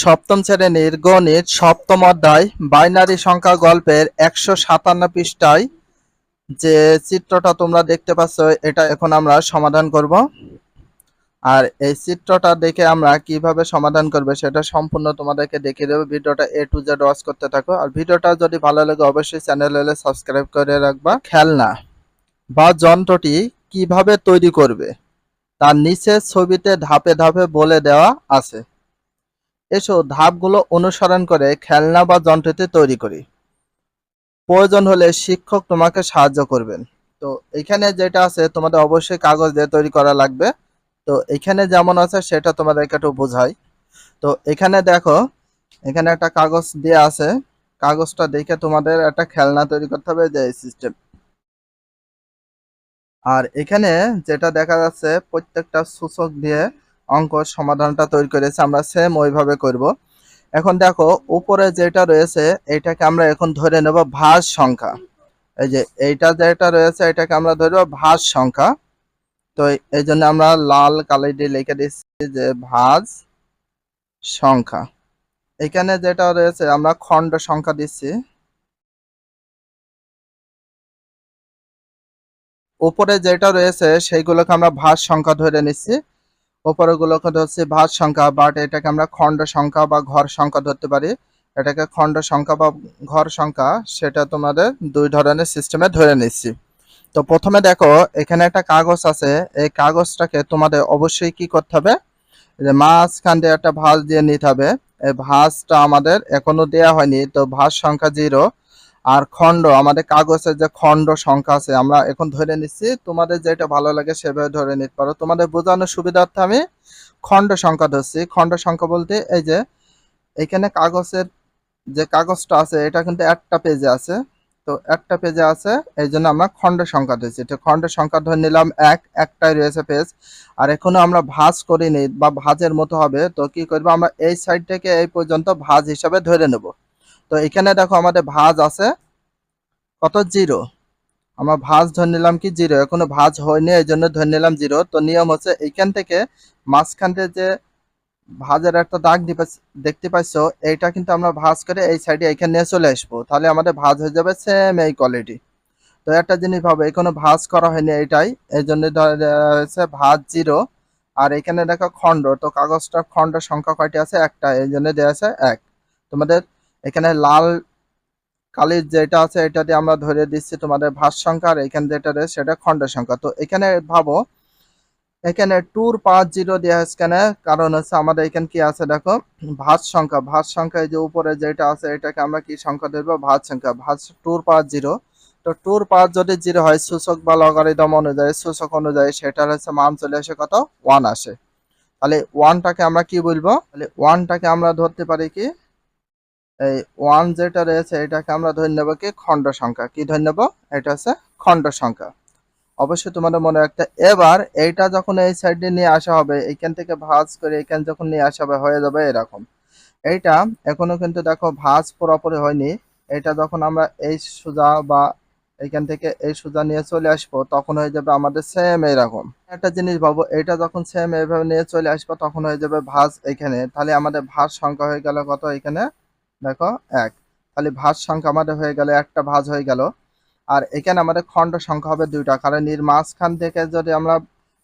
সপ্তম শ্রেণির গণিত সপ্তম অধ্যায় বাইনারি সংখ্যা গল্পের একশো সাতান্ন পৃষ্ঠায় যে চিত্রটা তোমরা দেখতে পাচ্ছ, এটা এখন আমরা সমাধান করব। আর এই চিত্রটা দেখে আমরা কীভাবে সমাধান করবে সেটা সম্পূর্ণ তোমাদেরকে দেখিয়ে দেবো। ভিডিওটা এ টু জেড ওয়াচ করতে থাকো। আর ভিডিওটা যদি ভালো লাগে, অবশ্যই চ্যানেল হলে সাবস্ক্রাইব করে রাখবা। খেলনা বা যন্ত্রটি কীভাবে তৈরি করবে, তার নিচে ছবিতে ধাপে ধাপে বলে দেওয়া আছে। এসো, ধাপগুলো অনুসরণ করে খেলনা বা যন্ত্রটি তৈরি করি। প্রয়োজন হলে শিক্ষক তোমাকে সাহায্য করবেন। তো এখানে যেটা আছে, তোমাদের অবশ্যই কাগজ দিয়ে তৈরি করা লাগবে। তো এখানে যেমন আছে, সেটা তোমাদেরকে একটু বোঝাই। তো এখানে দেখো, এখানে একটা কাগজ দিয়ে আছে। কাগজটা দেখে তোমাদের একটা খেলনা তৈরি করতে হবে যে সিস্টেম আর এখানে যেটা দেখা যাচ্ছে, প্রত্যেকটা সূচক দিয়ে অঙ্ক সমাধানটা তৈরি করেছে, আমরা সেম ওইভাবে করব। এখন দেখো, উপরে যেটা রয়েছে, এটাকে আমরা এখন ধরে নেব ভাঁজ সংখ্যা। এই যে এইটা যেটা রয়েছে, এটাকে আমরা ধরব ভাঁজ সংখ্যা। তো এই জন্য আমরা লাল কালি দিয়ে লিখে দিচ্ছি যে ভাঁজ সংখ্যা। এখানে যেটা রয়েছে, আমরা খণ্ড সংখ্যা দিচ্ছি। উপরে যেটা রয়েছে, সেইগুলোকে আমরা ভাঁজ সংখ্যা ধরে নিচ্ছি। উপরে গুলোকে ধরছি ভাঁজ সংখ্যা বাট এটাকে আমরা খণ্ড সংখ্যা বা ঘর সংখ্যা ধরতে পারি। এটাকে খণ্ড সংখ্যা বা ঘর সংখ্যা, সেটা তোমাদের দুই ধরনের সিস্টেমে ধরে নিচ্ছি। তো প্রথমে দেখো, এখানে একটা কাগজ আছে। এই কাগজটাকে তোমাদের অবশ্যই কি করতে হবে? মাঝখান দিয়ে একটা ভাঁজ দিয়ে নিতে হবে। এই ভাঁজটা আমাদের এখনও দেয়া হয়নি, তো ভাঁজ সংখ্যা জিরো আর খণ্ড, আমাদের কাগজের যে খণ্ড সংখ্যা আছে, আমরা এখন ধরে নিচ্ছি, তোমাদের যেটা ভালো লাগে সেভাবে ধরে নিতে পারো। তোমাদের বোঝানোর সুবিধার্থে আমি খণ্ড সংখ্যা ধরছি। খণ্ড সংখ্যা বলতে এই যে, এখানে কাগজের যে কাগজটা আছে, এটা কিন্তু একটা পেজে আছে। তো একটা পেজে আছে, এই জন্য আমরা খণ্ড সংখ্যা ধরছি। তো খণ্ড সংখ্যা ধরে নিলাম এক, একটাই রয়েছে পেজ আর এখনও আমরা ভাঁজ করিনি বা ভাঁজের মতো হবে, তো কি করব, আমরা এই সাইড থেকে এই পর্যন্ত ভাঁজ হিসাবে ধরে নেব। তো এখানে দেখো আমাদের ভাঁজ আছে। কত? জিরো। আমরা ভাঁজ ধরে নিলাম কি? জিরো। এখনও ভাঁজ হয়নি, এই জন্য ধরে নিলাম জিরো। তো নিয়ম হচ্ছে এইখান থেকে মাঝখান থেকে যে ভাজের একটা দাগ দেখতে পাচ্ছ এইটা কিন্তু আমরা ভাঁজ করে এই সাইডে এখানে নিয়ে চলে আসব। তাহলে আমাদের ভাঁজ হয়ে যাবে সেম এই কোয়ালিটি তো একটা জিনিস ভাবো, এখনও ভাঁজ করা হয়নি এইটাই। এই জন্য হয়েছে ভাঁজ জিরো। আর এখানে দেখো খণ্ড। তো কাগজটা খণ্ড সংখ্যা কয়টি আছে? একটা। এই জন্য দেওয়া আছে এক। তোমাদের এখানে লাল কালির যেটা আছে, এটা দিয়ে আমরা ধরে দিচ্ছি তোমাদের ভাঁজ সংখ্যা, আর এখানে যেটা রয়েছে সেটা খণ্ড সংখ্যা। তো এখানে ভাবো, এখানে টুর পাঁচ জিরো দেওয়া হয়েছে কারণ হচ্ছে আমাদের এখানে কি আছে দেখো ভাঁজ সংখ্যা। ভাঁজ সংখ্যা যে উপরে যেটা আছে, এটাকে আমরা কি সংখ্যা ধরবো? ভাঁজ সংখ্যা। ভাঁজ টুর পাঁচ জিরো। তো টুর পাঁচ যদি জিরো হয়, সূচক বা লগারিদম অনুযায়ী, সূচক অনুযায়ী সেটার হচ্ছে মান চলে আসে কত? ওয়ান আসে। তাহলে ওয়ানটাকে আমরা কি বলব? তাহলে ওয়ানটাকে আমরা ধরতে পারি কি? এই ওয়ান যেটা রয়েছে, এটাকে আমরা ধরে নেব কি? খণ্ড সংখ্যা। কি ধরে নেব এটা হচ্ছে খণ্ড সংখ্যা। অবশ্যই তোমাদের মনে রাখতে, এবার এইটা যখন এই সাইডে নিয়ে আসা হবে এইখান থেকে ভাঁজ করে এখান যখন নিয়ে আসা হবে, হয়ে যাবে এরকম। এইটা এখনও কিন্তু দেখো ভাঁজ পুরোপুরি হয়নি। এটা যখন আমরা এই সোজা বা এইখান থেকে এই সোজা নিয়ে চলে আসব, তখন হয়ে যাবে আমাদের সেম এরকম। একটা জিনিস ভাবো এটা যখন সেম এইভাবে নিয়ে চলে আসব, তখন হয়ে যাবে ভাঁজ এখানে। তাহলে আমাদের ভাঁজ সংখ্যা হয়ে গেল কত এখানে? দেখো, এক। তাহলে ভাঁজ সংখ্যা আমাদের হয়ে গেল, একটা ভাঁজ হয়ে গেল। আর এখানে আমাদের খণ্ড সংখ্যা হবে দুইটা। কারণ এর মাঝখান থেকে যদি আমরা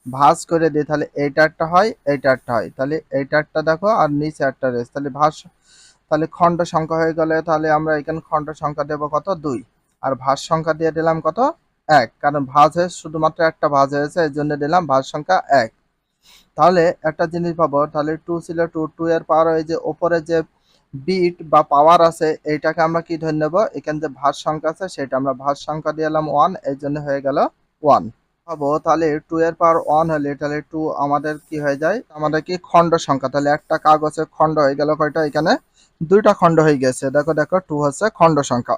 ভাঁজ করে দিই, তাহলে এইটা একটা হয়, এইটা একটা হয়। তাহলে এইটা একটা দেখো, আর নিচে একটা রয়েছে। তাহলে ভাঁজ, তাহলে খণ্ড সংখ্যা হয়ে গেলে তাহলে আমরা এখানে খণ্ড সংখ্যা দেবো কত? দুই। আর ভাঁজ সংখ্যা দিয়ে দিলাম কত? এক। কারণ ভাঁজ হয়ে শুধুমাত্র একটা ভাঁজ হয়েছে, এই জন্য দিলাম ভাঁজ সংখ্যা এক। তাহলে একটা জিনিস পাবো তাহলে টু ছিল টু টু এর পাওয়ার ওই যে ওপরে যে বিট বা পাওয়ার আছে, এইটাকে আমরা কি ধরে নেব? এখানে যে ভাঁজ সংখ্যা আছে, সেটা আমরা ভাঁজ সংখ্যা দিয়ে এলাম ওয়ান এই জন্য হয়ে গেল ওয়ান পাবো, তাহলে টু এর পাওয়ার ওয়ান হলে তাহলে টু আমাদের কি হয়ে যায়? আমাদের কি খণ্ড সংখ্যা? তাহলে একটা কাগজের খণ্ড হয়ে গেল কয়টা এখানে? দুইটা খণ্ড হয়ে গেছে। দেখো দেখো টু হচ্ছে খণ্ড সংখ্যা।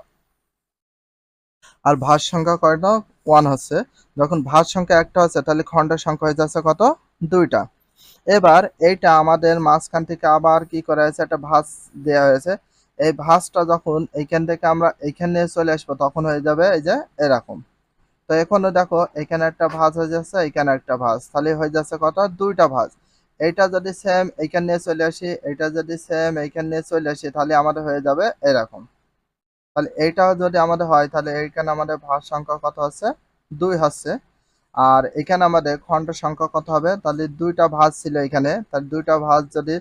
আর ভাঁজ সংখ্যা কয়টা? ওয়ান হচ্ছে। যখন ভাঁজ সংখ্যা একটা হচ্ছে, তাহলে খণ্ড সংখ্যা হয়ে যাচ্ছে কত? দুইটা। এবার এইটা আমাদের মাঝখান থেকে আবার কি করা হয়েছে? একটা ভাঁজ দেওয়া হয়েছে। এই ভাঁজটা যখন এইখান থেকে আমরা এইখানে চলে আসব, তখন হয়ে যাবে এই যে এরকম। তো এখনও দেখো, এখানে একটা ভাঁজ হয়ে যাচ্ছে এখানে একটা ভাঁজ। তাহলে হয়ে যাচ্ছে কত? দুইটা ভাঁজ। এইটা যদি সেম এইখান নিয়ে চলে আসি, এইটা যদি সেম এইখান নিয়ে চলে আসি, তাহলে আমাদের হয়ে যাবে এরকম। তাহলে এইটাও যদি আমাদের হয়, তাহলে এইখানে আমাদের ভাঁজ সংখ্যা কত হচ্ছে? দুই হচ্ছে। আর এখানে আমাদের খণ্ড সংখ্যা কত হবে? তাহলে দুইটা ভাঁজ ছিল এখানে। তাহলে দুইটা ভাঁজ যদি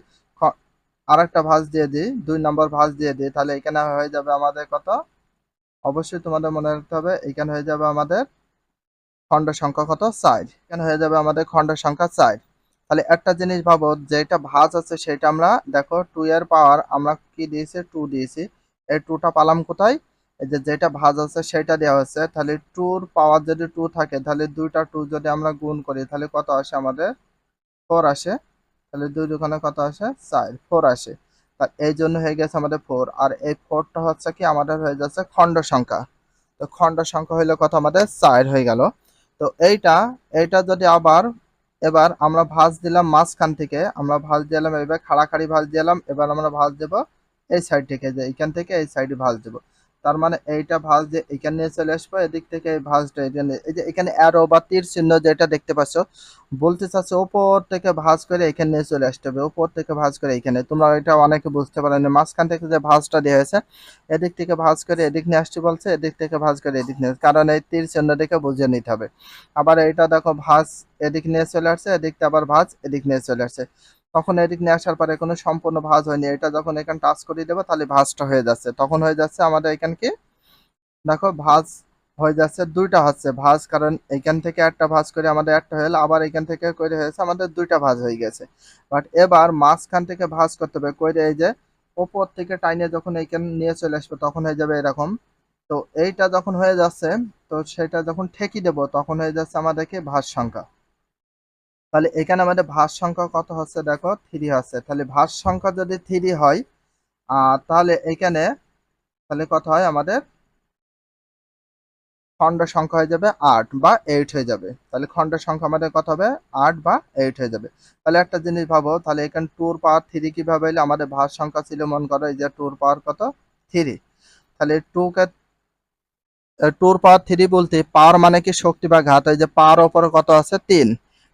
আর একটা ভাঁজ দিয়ে দিই, দুই নম্বর ভাঁজ দিয়ে দিই, তাহলে এখানে হয়ে যাবে আমাদের কত? অবশ্যই তোমাদের মনে রাখতে হবে, এখানে হয়ে যাবে আমাদের খণ্ড সংখ্যা কত? চার। এখানে হয়ে যাবে আমাদের খণ্ড সংখ্যা চার। তাহলে একটা জিনিস ভাবো, যেটা ভাঁজ আছে সেটা আমরা, দেখো টু এর পাওয়ার আমরা কি দিয়েছি? টু দিয়েছি। এই টুটা পালাম কোথায়? এই যে যেটা ভাঁজ আছে সেটা দেওয়া হচ্ছে তাহলে টুর পাওয়ার যদি টু থাকে, তাহলে দুইটা টু যদি আমরা গুণ করি, তাহলে কত আসে আমাদের? ফোর আসে। তাহলে দুই দোকানে কত আসে? চার। ফোর আসে। তা এই জন্য হয়ে গেছে আমাদের ফোর আর এই ফোরটা হচ্ছে কি? আমাদের হয়ে যাচ্ছে খণ্ড সংখ্যা। তো খণ্ড সংখ্যা হইলে কত? আমাদের চার হয়ে গেল। তো এইটা এইটা যদি আবার, এবার আমরা ভাঁজ দিলাম মাঝখান থেকে, আমরা ভাঁজ দিলাম এবার খাড়াখাড়ি ভাঁজ দিলাম এবার আমরা ভাঁজ দেব এই সাইড থেকে যে এইখান থেকে এই সাইডে ভাঁজ দেব। তার মানে এইটা ভাঁজ যে এখানে চলে আসব, এদিক থেকে এই ভাঁজটা এখানে, এই যে এখানে অ্যারো বা তীর চিহ্ন যেটা দেখতে পাচ্ছ, বলতে চাচ্ছে ওপর থেকে ভাঁজ করে এখানে চলে আসতে হবে ওপর থেকে ভাঁজ করে এখানে। তোমরা এটা অনেকে বুঝতে পারো না, মাঝখান থেকে যে ভাঁজটা দেওয়া হয়েছে, এদিক থেকে ভাঁজ করে এদিক নিয়ে আসতে বলছে, এদিক থেকে ভাঁজ করে এদিক নিয়ে কারণ এই তীর চিহ্ন দেখে বুঝে নিতে হবে। আবার এটা দেখো ভাঁজ এদিক নিয়ে চলে আসছে এদিক থেকে আবার ভাঁজ এদিক নিয়ে চলে আসছে। তখন এদিক নিয়ে আসার পরে কোনো সম্পূর্ণ ভাঁজ হয়নি। এটা যখন এখানে টাচ করে দেবো, তাহলে ভাঁজটা হয়ে যাচ্ছে। তখন হয়ে যাচ্ছে আমাদের এখান কি? দেখো, ভাঁজ হয়ে যাচ্ছে দুইটা হচ্ছে ভাঁজ কারণ এখান থেকে একটা ভাঁজ করে আমাদের একটা হলো আবার এখান থেকে করে হয়েছে আমাদের দুইটা ভাঁজ হয়ে গেছে। বাট এবার মাঝখান থেকে ভাঁজ করতে হবে করে এই যে ওপর থেকে টাইনে যখন এইখানে নিয়ে চলে আসবে, তখন হয়ে যাবে এরকম। তো এইটা যখন হয়ে যাচ্ছে, তো সেটা যখন ঠেকি দেব, তখন হয়ে যাচ্ছে আমাদেরকে ভাঁজ সংখ্যা। তাহলে এখানে আমাদের ভাঁজ সংখ্যা কত হচ্ছে দেখো থ্রি হচ্ছে। তাহলে ভাঁজ সংখ্যা যদি থ্রি হয় তাহলে এখানে তাহলে কত হয় আমাদের? খণ্ড সংখ্যা হয়ে যাবে আট বা এইট হয়ে যাবে। তাহলে খণ্ড সংখ্যা আমাদের কত হবে? আট বা এইট হয়ে যাবে। তাহলে একটা জিনিস ভাবো, তাহলে এখানে টুর পাওয়ার থ্রি কীভাবে এলে? আমাদের ভাঁজ সংখ্যা ছিল মন করো এই যে টুর পাওয়ার কত? থ্রি তাহলে টু কে টুর পাওয়ার থ্রি বলতে পাওয়ার মানে কি? শক্তি বা ঘাত। এই যে পাওয়ার ওপরে কত আছে? তিন।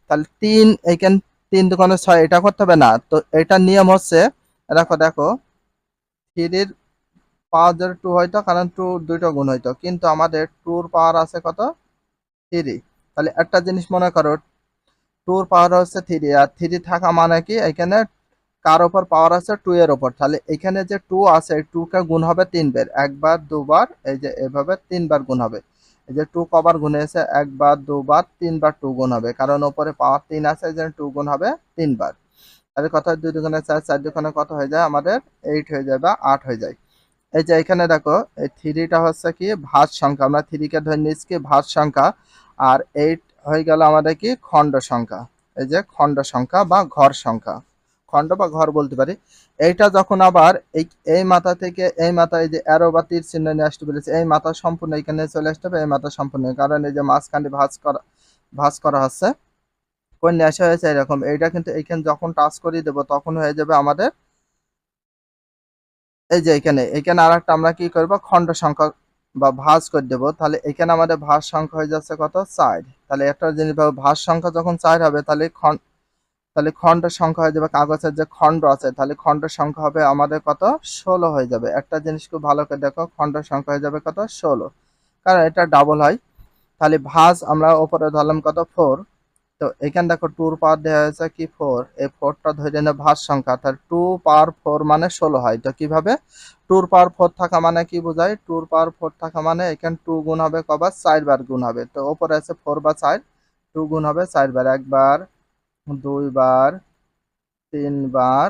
তাহলে তিন এইখানে তিন দোকানে ছয়, এটা করতে হবে না। তো এটার নিয়ম হচ্ছে, দেখো দেখো, থ্রির পাওয়ার যদি টু হইতো কারণ টু দুইটা গুণ হইতো। কিন্তু আমাদের টুর পাওয়ার আছে কত? থ্রি। তাহলে একটা জিনিস মনে করো টুর পাওয়ার হচ্ছে থ্রি, আর থ্রি থাকা মানে কি? এখানে কার ওপর পাওয়ার আছে? টু এর ওপর। তাহলে এখানে যে টু আছে, এই টু কে গুণ হবে তিনবার একবার, দুবার, এই যে এভাবে তিনবার গুণ হবে। এই যে টু কবার গুণ হয়েছে একবার দুবার তিনবার টু গুণ হবে। কারণ ওপরে পাওয়ার তিন আছে, এই জন্য টু গুণ হবে তিনবার তাহলে হয়? দুই দুগুণে চার চার দুগুণে কত হয়ে যায়? আমাদের এইট হয়ে যায় বা আট হয়ে যায়। এই যে এখানে দেখো, এই থ্রিটা হচ্ছে কি? ভাঁজ সংখ্যা। আমরা থ্রিকে ধরে নিচ্ছি কি? ভাঁজ সংখ্যা। আর এইট হয়ে গেল আমাদের কি? খণ্ড সংখ্যা। এই যে খণ্ড সংখ্যা বা ঘর সংখ্যা। খণ্ড বা ঘর বলতে পারি। এইটা যখন আবার এই এই মাথা থেকে এই মাথা এই যে অ্যারো বা তীর চিহ্ন নিয়ে আসতে বলেছে, এই মাথা সম্পূর্ণ এখানে চলে আসতে হবে, এই মাথা সম্পূর্ণ। কারণ এই যে মাঝখানে ভাঁজ করা ভাঁজ করা হচ্ছে, কোন আসা হয়েছে এরকম। এইটা কিন্তু এইখানে যখন টাচ করে দেবো, তখন হয়ে যাবে আমাদের এই যে এখানে। এখানে আর একটা আমরা কি করব? খণ্ড সংখ্যা বা ভাঁজ করে দেবো। তাহলে এখানে আমাদের ভাঁজ সংখ্যা হয়ে যাচ্ছে কত? চার। তাহলে একটা জিনিস ভাঁজ সংখ্যা যখন চার হবে, তাহলে খণ্ড তাহলে খণ্ড সংখ্যা হয়ে যাবে কাগজের যে খণ্ড আছে, তাহলে খণ্ড সংখ্যা হবে আমাদের কত? ষোলো হয়ে যাবে। একটা জিনিস খুব ভালো করে দেখো খণ্ড সংখ্যা হয়ে যাবে কত? ষোলো। কারণ এটা ডাবল হয়। তাহলে ভাঁজ আমরা ওপরে ধরলাম কত? ফোর তো এখানে দেখো টুর পাওয়ার দেওয়া হয়েছে কি? ফোর এই ফোরটা ধরে নেব ভাঁজ সংখ্যা। তাহলে টু পাওয়ার ফোর মানে ষোলো হয়। তো কীভাবে? টুর পাওয়ার ফোর থাকা মানে কি বোঝায়? টুর পাওয়ার ফোর থাকা মানে এখানে টু গুণ হবে কবার? চারবার গুণ হবে। তো ওপরে আছে ফোর বা চার। টু গুণ হবে চারবার। একবার দুইবার, তিনবার,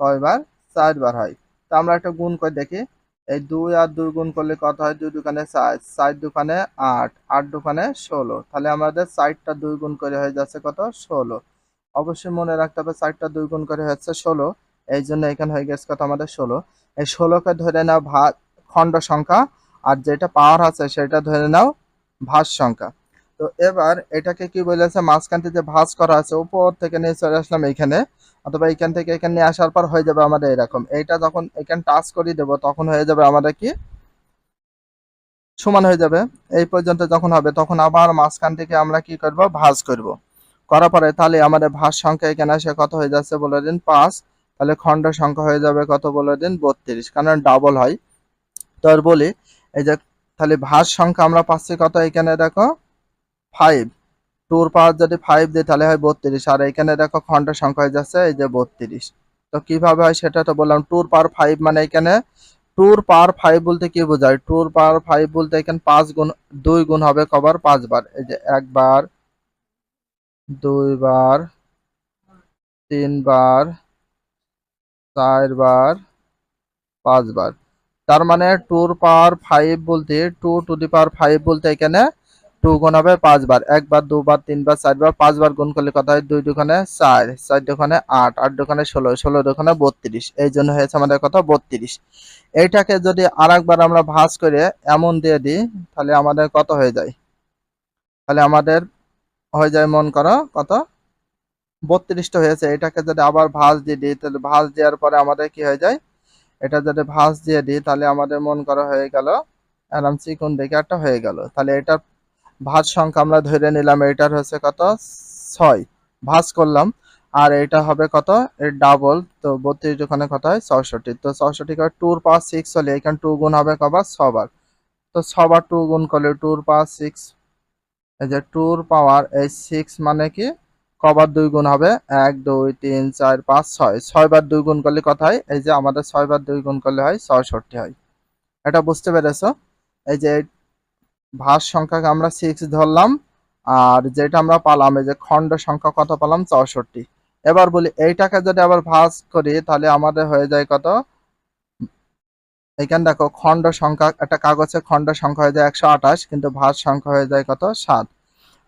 কয়বার? চারবার হয়। তো আমরা একটা গুণ করে দেখি। এই দুই আর দুই গুণ করলে কত হয়? দুই দোকানে চার। চার দোকানে আট। আট দোকানে ষোলো। তাহলে আমাদের চারটা দুই গুণ করে হয়ে যাচ্ছে কত? ষোলো। অবশ্যই মনে রাখতে হবে চারটা দুই গুণ করে হচ্ছে ষোলো। এই জন্য এখানে হয়ে গেছে কত? আমাদের ষোলো। এই ষোলোকে ধরে নাও ভা খণ্ড সংখ্যা। আর যেটা পাওয়ার আছে সেটা ধরে নাও ভাঁজ সংখ্যা। তো এবার এটাকে কি বলেছে মাঝখান থেকে যে ভাঁজ করা আছে, উপর থেকে নিয়ে চলে আসলাম এইখানে। অথবা এইখান থেকে এখানে নিয়ে আসার পর হয়ে যাবে আমাদের এরকম। এইটা যখন এখানে টাচ করে দেব, তখন হয়ে যাবে আমাদের কি? সমান হয়ে যাবে। এই পর্যন্ত যখন হবে, তখন আবার মাঝখান থেকে আমরা কি করব? ভাঁজ করব। করার পরে তাহলে আমাদের ভাঁজ সংখ্যা এখানে এসে কত হয়ে যাচ্ছে বলে দিন? পাঁচ। তাহলে খণ্ড সংখ্যা হয়ে যাবে কত বলে দিন? বত্রিশ। কারণ ডাবল হয়। তো বলি, এই যে তাহলে ভাঁজ সংখ্যা আমরা পাচ্ছি কত এখানে দেখো? ফাইভ টুর পাওয়ার যদি ফাইভ দিই তাহলে হয় বত্রিশ। আর এখানে দেখো খণ্ড সংখ্যা হয়ে যাচ্ছে, এই যে বত্রিশ। তো কীভাবে হয় সেটা তো বললাম টুর পাওয়ার ফাইভ মানে এখানে টুর পাওয়ার ফাইভ বলতে কি বোঝায়? টুর পাওয়ার ফাইভ বলতে এখানে পাঁচ গুণ, দুই গুণ হবে কবার পাঁচবার। এই যে একবার, দুইবার, তিনবার, চারবার, পাঁচবার। তার মানে টুর পাওয়ার ফাইভ বলতে two to the power five বলতে এখানে টু গুণ হবে পাঁচবার একবার দুবার তিনবার চারবার পাঁচবার গুণ করলে কত হয়? দুই দুখানে চার চার দুখানে আট আট দুখানে ষোলো ষোলো দুখানে বত্রিশ। এই জন্য হয়েছে আমাদের কত? বত্রিশ। এইটাকে যদি আর আমরা ভাঁজ করে এমন দিয়ে দিই, তাহলে আমাদের কত হয়ে যায়? তাহলে আমাদের হয়ে যায় মন করো কত? বত্রিশটা হয়েছে। এটাকে যদি আবার ভাঁজ দিয়ে দিই, তাহলে ভাঁজ দেওয়ার পরে আমাদের কি হয়ে যায়? এটা যদি ভাঁজ দিয়ে দিই, তাহলে আমাদের মন করা হয়ে গেল। আরাম চিকুন দেখে একটা হয়ে গেল। তাহলে এটার ভাঁজ সংখ্যা আমরা ধরে নিলাম এটার হচ্ছে কত? ছয়। ভাঁজ করলাম, আর এটা হবে কত? এর ডাবল তো বত্রিশ ওখানে কত হয়? চৌষট্টি তো চৌষট্টি করে টুর পাওয়ার সিক্স হলে এখানে টু গুণ হবে কবার ছবার। তো ছবার টু গুণ করলে টুর পাওয়ার সিক্স এই যে টুর পাওয়ার এই সিক্স মানে কি? কবার দুই গুণ হবে? এক, দুই, তিন, চার, পাঁচ, ছয়। ছয় বার দুই গুণ করলে কত হয়? এই যে আমাদের ছয় বার দুই গুণ করলে হয়, ছয়ষট্টি হয়। এটা বুঝতে পেরেছ? এই যে ভাঁজ সংখ্যাকে আমরা সিক্স ধরলাম, আর যেটা আমরা পালাম, এই যে খণ্ড সংখ্যা কত পালাম? চৌষট্টি। এবার বলি, এইটাকে যদি আবার ভাস করি, তাহলে আমাদের হয়ে যায় কত? এখানে দেখো, খণ্ড সংখ্যা, একটা কাগজে খণ্ড সংখ্যা হয়ে যায় একশো আঠাশ, কিন্তু ভাঁজ সংখ্যা হয়ে যায় কত? সাত।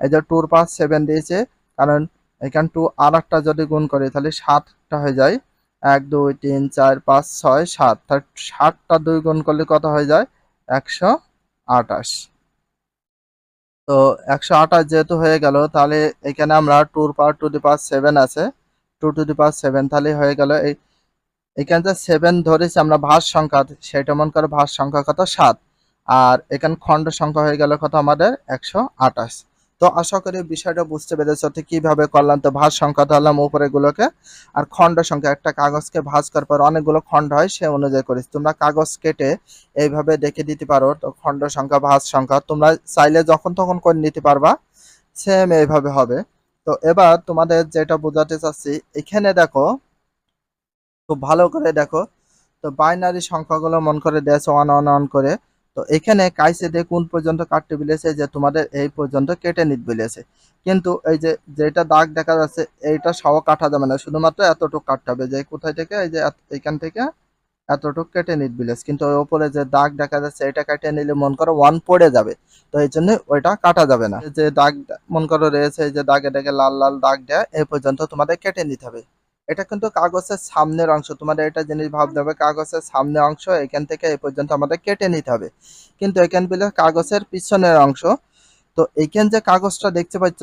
এই যে টুর পাঁচ সেভেন দিয়েছে, কারণ এখানে টু আর একটা যদি গুণ করি, তাহলে সাতটা হয়ে যায়। এক, দুই, তিন, চার, পাঁচ, ছয়, সাত। সাতটা দুই গুণ করলে কত হয়ে যায়? একশো আঠাশ। তো একশো আঠাশ যেহেতু হয়ে গেল, তাহলে এখানে আমরা টুর পার টু দি পাওয়ার সেভেন আছে। Two to the power seven তাহলে হয়ে গেল এই, এখানে যে সেভেন ধরেছি আমরা ভাস সংখ্যা, সেটা মনে করো ভাস সংখ্যা কত? সাত। আর এখানে খণ্ড সংখ্যা হয়ে গেল কত? আমাদের একশো আঠাশ। তো আশা করি বিষয়টা বুঝতে পেরেছ তো কীভাবে করলাম। তো ভাঁজ সংখ্যা ধরলাম উপরে গুলোকে আর খণ্ড সংখ্যা। একটা কাগজকে ভাঁজ করার পর অনেকগুলো খণ্ড হয়, সে অনুযায়ী করিস। তোমরা কাগজ কেটে এইভাবে দেখে দিতে পারো। তো খণ্ড সংখ্যা, ভাঁজ সংখ্যা তোমরা চাইলে যখন তখন করে নিতে পারবা। সেম এইভাবে হবে। তো এবার তোমাদের যেটা বোঝাতে চাচ্ছি, এখানে দেখো, খুব ভালো করে দেখো। তো বাইনারি সংখ্যাগুলো মন করে দিয়েছে, ওয়ান ওয়ান ওয়ান করে। তো এখানে কাইসে দিয়ে কোন পর্যন্ত কাটতে বলেছে যে তোমাদের এই পর্যন্ত কেটে নিতে বলেছে কিন্তু এই যে, যেটা দাগ দেখা যাচ্ছে, এইটা সহ কাটা যাবে না। শুধুমাত্র এতটুকু কাটতে হবে, যে কোথায় থেকে, এই যে এখান থেকে এতটুকু কেটে নিতে বলেছে কিন্তু ওই উপরে যে দাগ দেখা যাচ্ছে, এটা কেটে নিলে মন করো ওয়ান পড়ে যাবে। তো এই জন্য ওইটা কাটা যাবে না। যে দাগ মন করো রয়েছে, এই যে দাগে দাগে লাল লাল দাগ দেয়, এই পর্যন্ত তোমাদের কেটে নিতে হবে। এটা কিন্তু কাগজের সামনের অংশ। তোমাদের এটা জিনিস ভাবতে হবে, কাগজের সামনের অংশ, এখান থেকে এই পর্যন্ত আমাদের কেটে নিতে হবে। কিন্তু এখান বলে কাগজের পিছনের অংশ। তো এইখান যে কাগজটা দেখতে পাচ্ছ,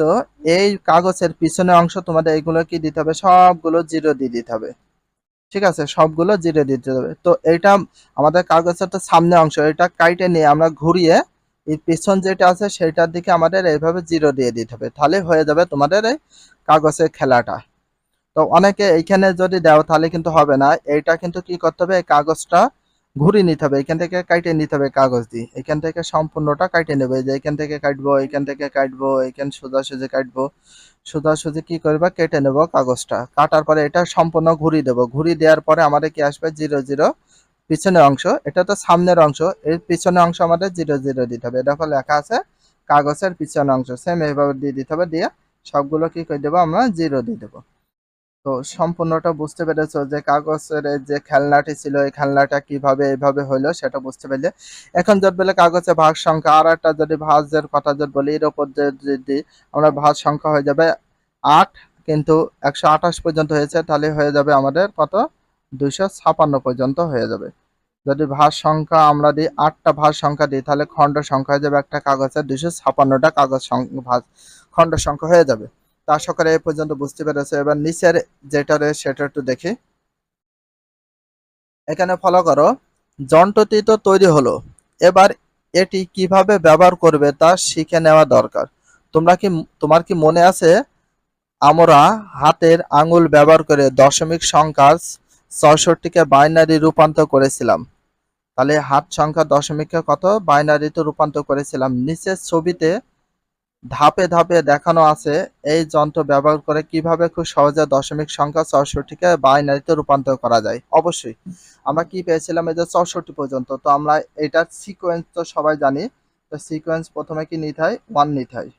এই কাগজের পিছনের অংশ তোমাদের এইগুলো কি দিতে হবে? সবগুলো জিরো দিয়ে দিতে হবে। ঠিক আছে? সবগুলো জিরো দিতে হবে। তো এটা আমাদের কাগজের তো সামনের অংশ, এটা কাইটে নিয়ে আমরা ঘুরিয়ে এই পিছন যেটা আছে, সেটার দিকে আমাদের এইভাবে জিরো দিয়ে দিতে হবে। তাহলে হয়ে যাবে তোমাদের এই কাগজের খেলাটা। তো অনেকে এইখানে যদি দাও, তাহলে কিন্তু হবে না। এইটা কিন্তু কি করতে হবে? এই কাগজটা ঘুরিয়ে নিতে হবে। এখান থেকে কাইটে নিতে হবে কাগজ দিয়ে। এখান থেকে সম্পূর্ণটা কাইটে নেবে। যে এখান থেকে কাটবো, এখান থেকে কাটবো, এখান সোজাসুজি কাটবো। সোজা সোজাসুজি কি করবা? কেটে নেব কাগজটা। কাটার পরে এটা সম্পূর্ণ ঘুরিয়ে দেবো। ঘুরিয়ে দেওয়ার পরে আমাদের কি আসবে? জিরো জিরো পিছনের অংশ। এটা তো সামনের অংশ। এর পিছনের অংশ আমাদের জিরো জিরো দিতে হবে। দেখো লেখা আছে, কাগজের পিছনের অংশ। সেম এইভাবে দিয়ে দিতে হবে। দিয়ে সবগুলো কি করে দেবো? আমরা জিরো দিয়ে দেবো। তো সম্পূর্ণটা বুঝতে পেরেছ যে কাগজের যে খেলনাটি ছিল, এই খেলনাটা কীভাবে এইভাবে হইল সেটা বুঝতে পারলে এখন যদি বলে কাগজে ভাগ সংখ্যা, আর একটা যদি ভাঁজের কথা যদি বলি, এর উপর যে- যদি আমরা ভাঁজ সংখ্যা হয়ে যাবে আট, কিন্তু একশো আঠাশ পর্যন্ত হয়েছে, তাহলে হয়ে যাবে আমাদের কত? দুইশো ছাপান্ন পর্যন্ত হয়ে যাবে। যদি ভাঁজ সংখ্যা আমরা দিই, আটটা ভাঁজ সংখ্যা দিই, তাহলে খণ্ড সংখ্যা হয়ে যাবে একটা কাগজের দুইশো ছাপান্নটা কাগজ ভাঁজ খণ্ড সংখ্যা হয়ে যাবে। তা সকালে এই পর্যন্ত বুঝতে পেরেছে। এবার নিচের যেটা রয়েছে সেটা একটু দেখি। এখানে ফলো করো। যন্ত্রটি তো তৈরি হলো। এবার এটি কীভাবে ব্যবহার করবে তা শিখে নেওয়া দরকার। তোমরা কি, তোমার কি মনে আছে? আমরা হাতের আঙুল ব্যবহার করে দশমিক সংখ্যা ছয়ষট্টিকে বাইনারি রূপান্তর করেছিলাম। তাহলে হাত সংখ্যা দশমিককে কত? বাইনারিতে রূপান্তর করেছিলাম। নিচের ছবিতে ধাপে ধাপে দেখানো আছে এই যন্ত্র ব্যবহার করে কীভাবে খুব সহজে দশমিক সংখ্যা চৌষট্টিকে বাইনারিতে রূপান্তর করা যায়। অবশ্যই, আমরা কি পেয়েছিলাম এই যে চৌষট্টি পর্যন্ত? তো আমরা এটার সিকোয়েন্স তো সবাই জানি, তো সিকোয়েন্স প্রথমে কি নিতে হয়? ওয়ান নিতে হয়।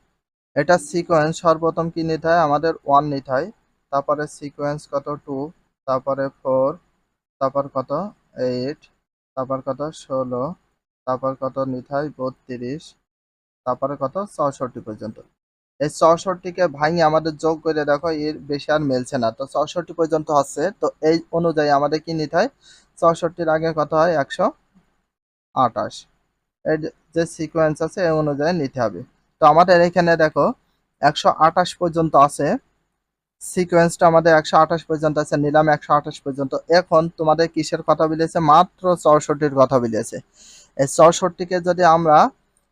এটা সিকোয়েন্স সর্বপ্রথম কি নিতে হয়? আমাদের ওয়ান নিতে হয়। তারপরে সিকোয়েন্স কত? টু তারপরে ফোর তারপর কত? এইট তারপর কত? ষোলো, তারপর কত নিতে হয়? বত্রিশ তারপরে কত? চৌষট্টি পর্যন্ত। এই চৌষট্টিকে ভাঙি আমাদের যোগ করে দেখো, এর বেশি আর মেলছে না। তো চৌষট্টি পর্যন্ত হচ্ছে, তো এই অনুযায়ী আমাদের কি নিতে হয়? চৌষট্টির আগে কত হয়? একশো আটাশ যে- যে সিকোয়েন্স আছে, এই অনুযায়ী নিতে হবে। তো আমাদের এখানে দেখো, একশো আটাশ পর্যন্ত আছে। সিকোয়েন্সটা আমাদের একশো আঠাশ পর্যন্ত আছে, নিলাম একশো আঠাশ পর্যন্ত। এখন তোমাদের কিসের কথা বলেছে? মাত্র চৌষট্টির কথা বলেছে। এই চৌষট্টিকে যদি আমরা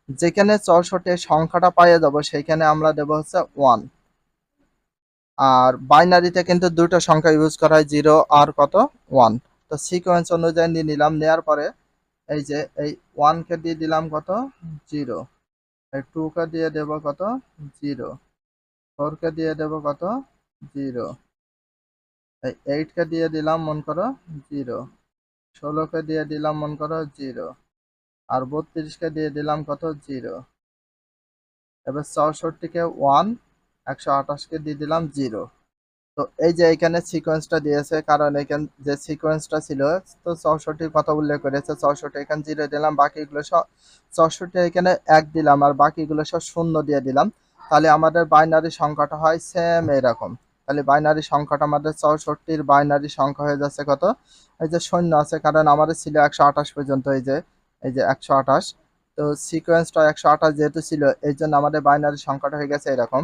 যেখানে চৌষট্টির সংখ্যাটা পাইয়ে যাব, সেইখানে আমরা দেব হচ্ছে ওয়ান আর বাইনারিতে কিন্তু দুটো সংখ্যা ইউজ করা হয় জিরো আর কত? ওয়ান তো সিকোয়েন্স অনুযায়ী নিয়ে নিলাম নেওয়ার পরে এই যে এই ওয়ানকে দিয়ে দিলাম কত? জিরো এই টুকে দিয়ে দেব কত? জিরো ফোরকে দিয়ে দেব কত? জিরো এই এইটকে দিয়ে দিলাম, মন করো জিরো ষোলোকে দিয়ে দিলাম, মন করো জিরো আর বত্রিশকে দিয়ে দিলাম কত? জিরো। এবার চৌষট্টিকে ওয়ান একশো আঠাশকে দিয়ে দিলাম জিরো। তো এই যে এখানে সিকোয়েন্সটা দিয়েছে, কারণ এখানে যে সিকোয়েন্সটা ছিল, তো চৌষট্টির কথা উল্লেখ করেছে, চৌষট্টি এখানে জিরো দিলাম, বাকিগুলো সব, চৌষট্টি এখানে এক দিলাম, আর বাকিগুলো সব শূন্য দিয়ে দিলাম। তাহলে আমাদের বাইনারি সংখ্যাটা হয় সেম এরকম। তাহলে বাইনারি সংখ্যাটা আমাদের চৌষট্টির বাইনারি সংখ্যা হয়ে যাচ্ছে কত? এই যে শূন্য আছে, কারণ আমাদের ছিল একশো আঠাশ পর্যন্ত, এই যে এই যে একশো আঠাশ। তো সিকোয়েন্সটা একশো আঠাশ যেহেতু ছিল এই জন্য আমাদের বাইনারি সংখ্যাটা হয়ে গেছে এরকম।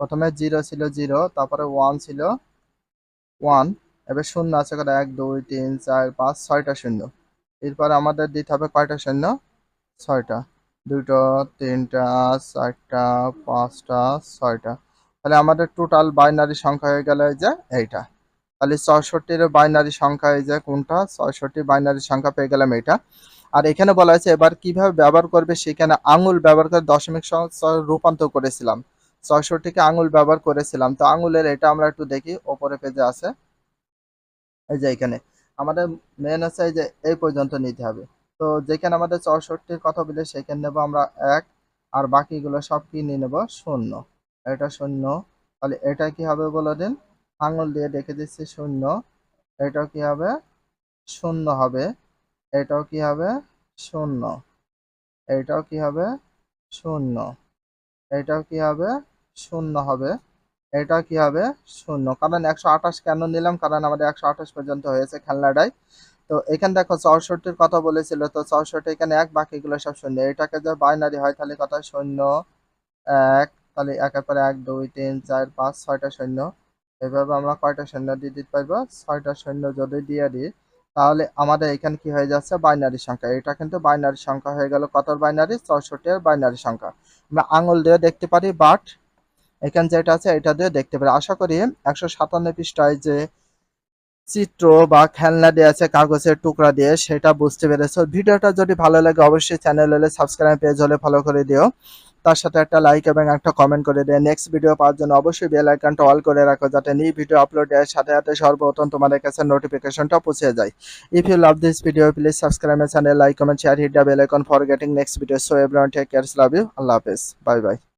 প্রথমে জিরো ছিল জিরো তারপরে ওয়ান ছিল ওয়ান এবার শূন্য আছে কত এক, দুই, তিন, চার, পাঁচ, ছয়টা শূন্য। এরপরে আমাদের দিতে হবে কয়টা শূন্য? ছয়টা। দুটো, তিনটা, চারটা, পাঁচটা, ছয়টা। তাহলে আমাদের টোটাল বাইনারি সংখ্যা হয়ে গেল এই যে এইটা। তাহলে ছয়ষট্টির বাইনারি সংখ্যা এই যে কোনটা? ছয়ষট্টি বাইনারি সংখ্যা পেয়ে গেলাম এইটা। আর এখানে বলা হয়েছে, এবার কীভাবে ব্যবহার করবে সেখানে আঙুল ব্যবহার করে দশমিক রূপান্তর করেছিলাম। ছয়ষট্টিকে আঙুল ব্যবহার করেছিলাম। তো আঙুলের এটা আমরা একটু দেখি, ওপরে পেজে আছে। এই যে এখানে। আমাদের মেন আছে এই যে, এই পর্যন্ত নিতে হবে। তো যেখানে আমাদের চৌষট্টির কথা বলে, সেখানে নেব আমরা এক, আর বাকিগুলো সব কি নিয়ে নেব? শূন্য। এটা শূন্য। তাহলে এটা কি হবে বলে দিন? আঙুল দিয়ে দেখে দিচ্ছি শূন্য। এটা কি হবে? শূন্য হবে। এটাও কি হবে? শূন্য। এটাও কি হবে? শূন্য। এটাও কি হবে? শূন্য হবে। এটা কি হবে? শূন্য। কারণ একশো আঠাশ কেন নিলাম? কারণ আমাদের একশো আঠাশ পর্যন্ত হয়েছে খেলনাটাই। তো এখানে দেখো চৌষট্টির কথা বলেছিল। তো চৌষট্টি এখানে এক, বাকিগুলো সব শূন্য। এটাকে যে বাইনারি হয়, তাহলে কত? শূন্য। এক, তাহলে একের পরে এক, দুই, তিন, চার, পাঁচ, ছয়টা শূন্য। এভাবে আমরা কয়টা শূন্য দিয়ে দিতে পারব? ছয়টা শূন্য যদি দিয়ে দিই তাহলে আমাদের এখানে কি হয়ে যাচ্ছে? বাইনারি সংখ্যা। এটা কিন্তু বাইনারি সংখ্যা হয়ে গেল কত বাইনারি? চৌষট্টি বাইনারি সংখ্যা। আমরা আঙুল দিয়ে দেখতে পারি, বাট এখানে যেটা আছে, এটা দিয়ে দেখতে পারি। আশা করি একশো সাতান্ন পৃষ্ঠায় যে চিত্র বা খেলনা দিয়ে আছে, কাগজের টুকরা দিয়ে, সেটা বুঝতে পেরেছ। ভিডিওটা যদি ভালো লাগে, অবশ্যই চ্যানেল হলে সাবস্ক্রাইব পেজ হলে ফলো করে দিও। তার সাথে একটা লাইক এবং একটা কমেন্ট করে দেয় নেক্সট ভিডিও পাওয়ার জন্য অবশ্যই বেল আইকনটা অল করে রাখো যাতে নিউ ভিডিও আপলোড এর সাথে সাথে সর্বপ্রথম তোমাদের কাছে নোটিফিকেশনটা পৌঁছে যায়। If you love this video please subscribe my channel like comment share hit the bell icon for getting next video so everyone take care love you আল্লাহ হাফেজ বাই বাই